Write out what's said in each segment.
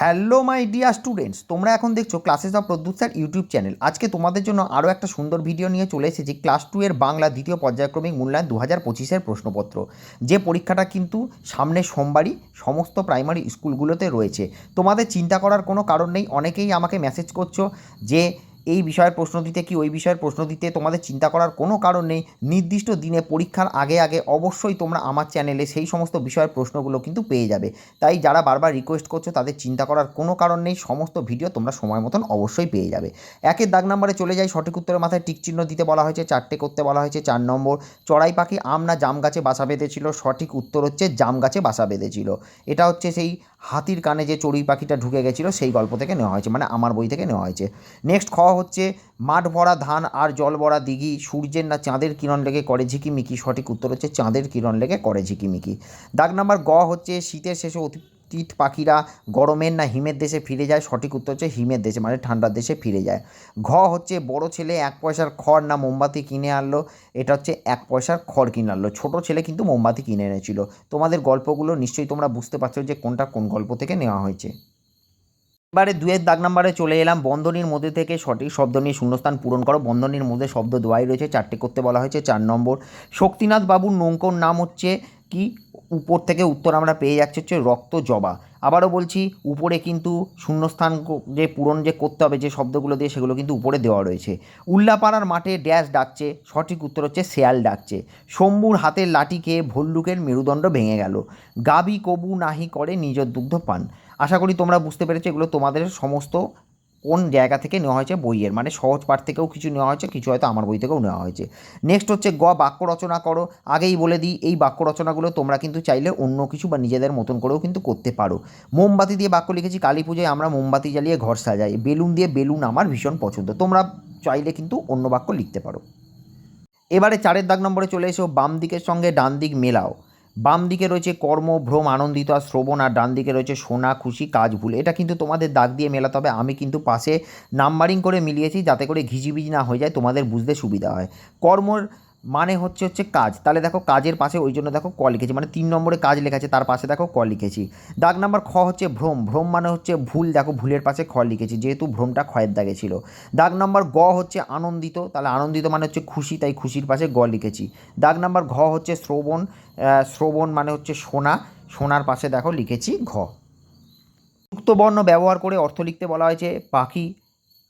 Hello my dear students তোমরা এখন দেখছ classes of Pradyut sir YouTube channel আজকে তোমাদের জন্য আরও একটা সুন্দর ভিডিও নিয়ে চলে এসেছি ক্লাস টু এর বাংলা দ্বিতীয় পর্যায়ক্রমিক মূল্যায়ন দু হাজার পঁচিশের প্রশ্নপত্র। যে পরীক্ষাটা কিন্তু সামনের সোমবারই সমস্ত প্রাইমারি স্কুলগুলোতে রয়েছে। তোমাদের চিন্তা করার কোনো কারণ নেই, অনেকেই আমাকে মেসেজ করছ যে এই বিষয়ের প্রশ্ন দিতে কি ওই বিষয়ের প্রশ্ন দিতে তোমাদের চিন্তা করার কোনো কারণ নেই। নির্দিষ্ট দিনে পরীক্ষার আগে আগে অবশ্যই তোমরা আমার চ্যানেলে সেই সমস্ত বিষয়ের প্রশ্নগুলো কিন্তু পেয়ে যাবে। তাই যারা বারবার রিকোয়েস্ট করছ তাদের চিন্তা করার কোনো কারণ নেই, সমস্ত ভিডিও তোমরা সময় মতন অবশ্যই পেয়ে যাবে। একের দাগ নাম্বারে চলে যাই, সঠিক উত্তরের মাথায় টিক চিহ্ন দিতে বলা হয়েছে, চারটে করতে বলা হয়েছে, চার নম্বর। চড়াই পাখি, আম না জাম গাছে বাসা বেঁধেছিল, সঠিক উত্তর হচ্ছে জাম গাছে বাসা বেঁধেছিল। এটা হচ্ছে সেই হাতির কানে যে চড়ুই পাখিটা ঢুকে গেছিল, সেই গল্প থেকে নেওয়া হয়েছে মানে আমার বই থেকে নেওয়া হয়েছে। নেক্সট খ হচ্ছে, মাঠ ভরা ধান আর জল ভরা দিঘি, সূর্যের না চাঁদের কিরণ লেগে করে ঝিকিমিকি, সঠিক উত্তর হচ্ছে চাঁদের কিরণ লেগে করে ঝিকিমিকি। দাগ নাম্বার গ হচ্ছে, শীতের শেষে অতীত পাখিরা গরমের না হিমের দেশে ফিরে যায়। সঠিক উত্তর হচ্ছে হিমের দেশে মানে ঠান্ডার দেশে ফিরে যায়। ঘ হচ্ছে বড় ছেলে এক পয়সার খড় না মোমবাতি কিনে আনলো। এটা হচ্ছে এক পয়সার খড় কিনে আনলো। ছোটো ছেলে কিন্তু মোমবাতি কিনে এনেছিল। তোমাদের গল্পগুলো নিশ্চয়ই তোমরা বুঝতে পারছ যে কোনটা কোন গল্প থেকে নেওয়া হয়েছে। এবারে দুয়ের দাগ নাম্বারে চলে এলাম। বন্ধনীর মধ্যে থেকে সঠিক শব্দ নিয়ে শূন্যস্থান পূরণ করো। বন্ধনীর মধ্যে শব্দ দোয়াই রয়েছে। চারটে করতে বলা হয়েছে। চার নম্বর, শক্তিনাথ বাবুর নৌকোর নাম হচ্ছে কি? উপর থেকে উত্তর আমরা পেয়ে যাচ্ছি হচ্ছে রক্ত জবা। আবারও বলছি, উপরে কিন্তু শূন্যস্থান যে পূরণ যে করতে হবে, যে শব্দগুলো দিয়ে সেগুলো কিন্তু উপরে দেওয়া রয়েছে। উল্লাপাড়ার মাঠে ড্যাশ ডাকছে, সঠিক উত্তর হচ্ছে শেয়াল ডাকছে। শম্ভুর হাতের লাঠি খেয়ে ভল্লুকের মেরুদণ্ড ভেঙে গেল। গাবি কবু নাহি করে নিজ দুগ্ধ পান। আশা করি তোমরা বুঝতে পেরেছ, এগুলো তোমাদের সমস্ত কোন জায়গা থেকে নেওয়া হয়েছে বইয়ের? মানে সহজ পাঠ থেকেও কিছু নেওয়া হয়েছে, কিছু হয়তো আমার বই থেকেও নেওয়া হয়েছে। নেক্সট হচ্ছে গ, বাক্য রচনা করো। আগেই বলে দিই, এই বাক্য রচনাগুলো তোমরা কিন্তু চাইলে অন্য কিছু বা নিজেদের মতন করেও কিন্তু করতে পারো। মোমবাতি দিয়ে বাক্য লিখেছি, কালী পুজোয় আমরা মোমবাতি জ্বালিয়ে ঘর সাজাই। বেলুন দিয়ে বেলুন আমার ভীষণ পছন্দ। তোমরা চাইলে কিন্তু অন্য বাক্য লিখতে পারো। এবারে চারের দাগ নম্বরে চলে এসো বাম দিকের সঙ্গে ডান দিক মেলাও। বাম দিকে রয়েছে কর্ম, ভ্রম, আনন্দিত আর শ্রবণ, আর ডান দিকে রয়েছে সোনা, খুশি, কাজ, ভুল। এটা কিন্তু তোমাদের দাগ দিয়ে মেলাতে হবে। আমি কিন্তু পাশে নাম্বারিং করে মিলিয়েছি যাতে করে ঘিজিবিজি না হয়ে যায়, তোমাদের বুঝতে সুবিধা হয়। কর্মর মানে হচ্ছে হচ্ছে কাজ। তাহলে দেখো কাজের পাশে ওই জন্য দেখো ক লিখেছি। মানে তিন নম্বরে কাজ লেখা আছে তার পাশে দেখো ক লিখেছি। দাগ নাম্বার খ হচ্ছে ভ্রম। ভ্রম মানে হচ্ছে ভুল, দেখো ভুলের পাশে খ লিখেছি, যেহেতু ভ্রমটা ক্ষয়ের দাগে ছিল। দাগ নাম্বার গ হচ্ছে আনন্দিত, তাহলে আনন্দিত মানে হচ্ছে খুশি, তাই খুশির পাশে গ লিখেছি। দাগ নাম্বার ঘ হচ্ছে শ্রবণ শ্রবণ মানে হচ্ছে সোনা সোনার পাশে দেখো লিখেছি ঘ। যুক্ত বর্ণ ব্যবহার করে অর্থ লিখতে বলা হয়েছে পাখি,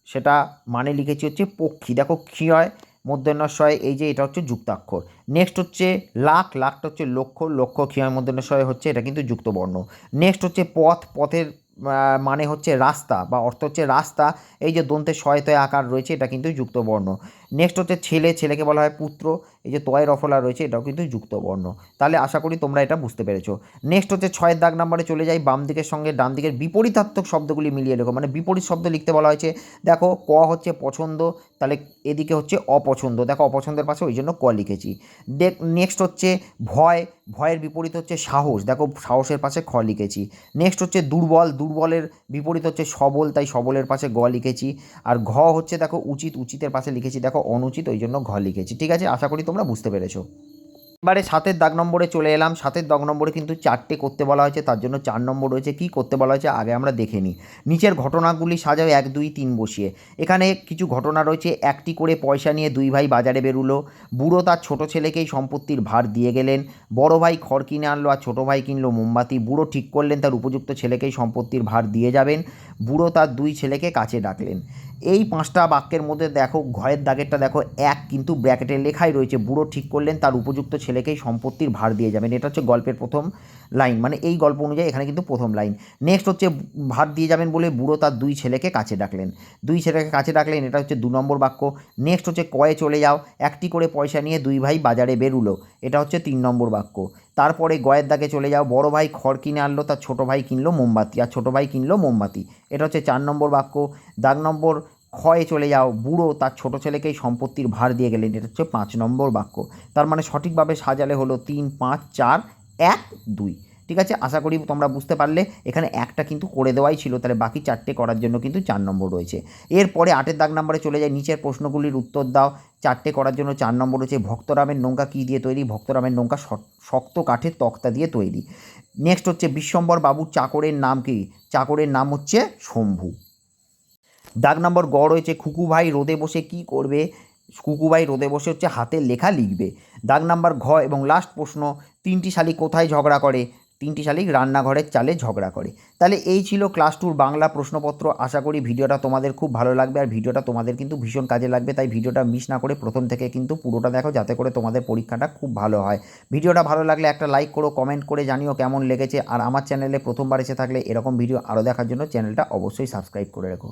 সেটা মানে লিখেছি হচ্ছে পক্ষী। দেখো ক্ষয় মধ্যাহ্নশয় এই যে এটা হচ্ছে যুক্তাক্ষর। নেক্সট হচ্ছে লাখ, লাখটা হচ্ছে লক্ষ লক্ষ ক্ষীয় মধ্যাহ্নশয় হচ্ছে এটা কিন্তু যুক্তবর্ণ। নেক্সট হচ্ছে পথ, পথের মানে হচ্ছে রাস্তা, বা অর্থ হচ্ছে রাস্তা। এই যে দন্তে শয়তয় আকার রয়েছে, এটা কিন্তু যুক্ত বর্ণ নেক্সট হচ্ছে ছেলে, ছেলেকে বলা হয় পুত্র। এই যে তয়ের রফলা রয়েছে, এটাও কিন্তু যুক্ত বর্ণ তাহলে আশা করি তোমরা এটা বুঝতে পেরেছ। নেক্সট হচ্ছে ছয়ের দাগ নাম্বারে চলে যাই, বাম দিকের সঙ্গে ডান দিকের বিপরীতাত্মক শব্দগুলি মিলিয়ে লেখো মানে বিপরীত শব্দ লিখতে বলা হয়েছে, দেখো ক হচ্ছে পছন্দ, তাহলে এদিকে হচ্ছে অপছন্দ। দেখো অপছন্দের পাশে ওই জন্য ক লিখেছি। দেখ নেক্সট হচ্ছে ভয়, ভয়ের বিপরীত হচ্ছে সাহস। দেখো সাহসের পাশে খ লিখেছি। নেক্সট হচ্ছে দুর্বল, দুর্বলের বিপরীত হচ্ছে সবল, তাই সবলের পাশে গ লিখেছি। আর ঘ হচ্ছে, দেখো উচিত, উচিতের পাশে লিখেছি। দেখো অনুচিত ওই জন্য ঘ লিখেছি। ঠিক আছে? আশা করি তোমরা বুঝতে পেরেছ। এবারে সাতের দাগ নম্বরে চলে এলাম। সাতের দাগ নম্বরে কিন্তু চারটে করতে বলা হয়েছে, তার জন্য চার নম্বর রয়েছে। কি করতে বলা হয়েছে আগে আমরা দেখে নিই। নিচের ঘটনাগুলি সাজাও, এক, দুই, তিন বসিয়ে। এখানে কিছু ঘটনা রয়েছে, একটি করে পয়সা নিয়ে দুই ভাই বাজারে বেরুলো। বুড়ো তার ছোট ছেলেকেই সম্পত্তির ভার দিয়ে গেলেন। বড় ভাই খড় কিনে আনলো আর ছোট ভাই কিনলো মোমবাতি। বুড়ো ঠিক করলেন, তার উপযুক্ত ছেলেকেই সম্পত্তির ভার দিয়ে যাবেন। বুড়ো তার দুই ছেলেকে কাছে ডাকলেন। এই পাঁচটা বাক্যের মধ্যে দেখো ঘয়ের দাগেরটা দেখো, এক কিন্তু ব্র্যাকেটে লেখাই রয়েছে। বুড়ো ঠিক করলেন, তার উপযুক্ত ছেলেকেই সম্পত্তির ভার দিয়ে যাবেন। এটা হচ্ছে গল্পের প্রথম লাইন। মানে এই গল্প অনুযায়ী এখানে কিন্তু প্রথম লাইন। নেক্সট হচ্ছে ভার দিয়ে যাবেন বলে বুড়ো তার দুই ছেলেকে কাছে ডাকলেন। দুই ছেলেকে কাছে ডাকলেন, এটা হচ্ছে দু নম্বর বাক্য। নেক্সট হচ্ছে কয়ে চলে যাও, একটি করে পয়সা নিয়ে দুই ভাই বাজারে বেরুলো। এটা হচ্ছে তিন নম্বর বাক্য। তারপরে গয়ের দাগে চলে যাও, বড় ভাই খড় কিনে আনলো, তার ছোটো ভাই কিনলো মোমবাতি, আর ছোটো ভাই কিনলো মোমবাতি। এটা হচ্ছে চার নম্বর বাক্য। দাগ নম্বর ক্ষয়ে চলে যাও। বুড়ো তার ছোট ছেলেকেই সম্পত্তির ভার দিয়ে গেলেন। এটা হচ্ছে পাঁচ নম্বর বাক্য। তার মানে সঠিকভাবে সাজালে হলো তিন, পাঁচ, চার, এক, দুই। ঠিক আছে? আশা করি তোমরা বুঝতে পারলে। এখানে একটা কিন্তু করে দেওয়াই ছিল। তাহলে বাকি চারটে করার জন্য কিন্তু চার নম্বর রয়েছে। এরপরে আটের দাগ নম্বরে চলে যায়। নিচের প্রশ্নগুলির উত্তর দাও। চারটে করার জন্য চার নম্বর রয়েছে ভক্তরামের নৌকা কী দিয়ে তৈরি? ভক্তরামের নৌকা শক্ত কাঠের তক্তা দিয়ে তৈরি। নেক্সট হচ্ছে বিশ্বম্বর বাবুর চাকরের নাম কি? চাকরের নাম হচ্ছে শম্ভু। দাগ নম্বর গ রয়েছে খুকু ভাই রোদে বসে কি করবে? খুকু ভাই রোদে বসে হচ্ছে হাতের লেখা লিখবে। দাগ নাম্বার ঘ এবং লাস্ট প্রশ্ন, তিনটি শালিক কোথায় ঝগড়া করে? তিনটি শালিক রান্নাঘরের চালে ঝগড়া করে। তাহলে এই ছিল ক্লাস টুর বাংলা প্রশ্নপত্র। আশা করি ভিডিওটা তোমাদের খুব ভালো লাগবে আর ভিডিওটা তোমাদের কিন্তু ভীষণ কাজে লাগবে, তাই ভিডিওটা মিস না করে প্রথম থেকে কিন্তু পুরোটা দেখো, যাতে করে তোমাদের পরীক্ষাটা খুব ভালো হয়। ভিডিওটা ভালো লাগলে একটা লাইক করো কমেন্ট করে জানিও কেমন লেগেছে। আর আমার চ্যানেলে প্রথমবার এসে থাকলে এরকম ভিডিও আরও দেখার জন্য চ্যানেলটা অবশ্যই সাবস্ক্রাইব করে রেখো।